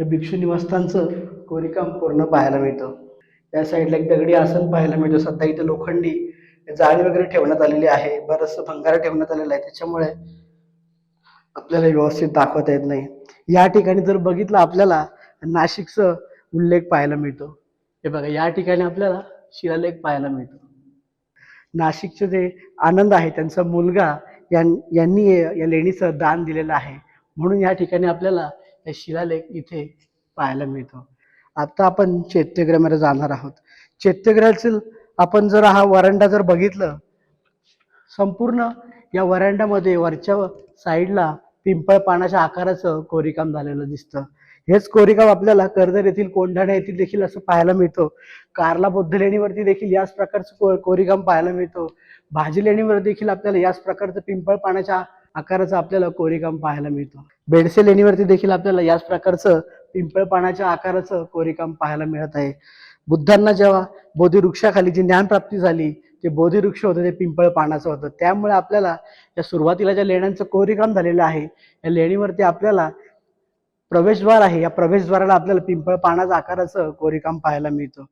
हे भिक्षू निवासस्थानचं कोरीकाम पूर्ण पाहायला मिळतं. त्या साईडला एक दगडी आसन पाहायला मिळतं. सध्या इथे लोखंडी जाळी वगैरे ठेवण्यात आलेली आहे. बरंचसं भंगार ठेवण्यात आलेलं आहे. त्याच्यामुळे आपल्याला व्यवस्थित दाखवता येत नाही. या ठिकाणी जर बघितलं आपल्याला नाशिकचं उल्लेख पाहायला मिळतो. हे बघा या ठिकाणी आपल्याला शिलालेख पाहायला मिळतो. नाशिकचे जे आनंद आहे त्यांचा मुलगा यां- यांनी या लेणीचं दान दिलेलं आहे. म्हणून या ठिकाणी आपल्याला हे शिलालेख इथे पाहायला मिळतो. आता आपण चैत्यग्रहामध्ये जाणार आहोत. चैत्यग्रहातील आपण जर हा वरांडा जर बघितलं संपूर्ण या वरांड्यामध्ये वरच्या साईडला पिंपळ पानाच्या आकाराचं कोरीकाम झालेलं दिसतं. हेच कोरीकाम आपल्याला कर्जत येथील कोंढाणा येथील देखील असं पाहायला मिळतो. कारला बौद्ध लेणीवरती देखील याच प्रकारचं को- कोरीकाम पाहायला मिळतो. भाजी लेणीवर देखील आपल्याला याच प्रकारचं पिंपळ पानाच्या आकाराचं आपल्याला कोरीकाम पाहायला मिळतं. बेडसे लेणीवरती देखील आपल्याला याच प्रकारचं पिंपळ पानाच्या आकाराचं कोरीकाम पाहायला मिळत आहे. बुद्धांना जेव्हा बोधिवृक्षाखाली जी ज्ञानप्राप्ती झाली ते बोधिवृक्ष होतं ते पिंपळ पानाचं होतं. त्यामुळे आपल्याला या सुरुवातीला ज्या लेण्यांचं कोरीकाम झालेलं आहे या लेणीवरती आपल्याला प्रवेशद्वार आहे. या प्रवेशद्वाराला आपल्याला पिंपळ पानाच्या आकाराचं कोरीकाम पाहायला मिळतं.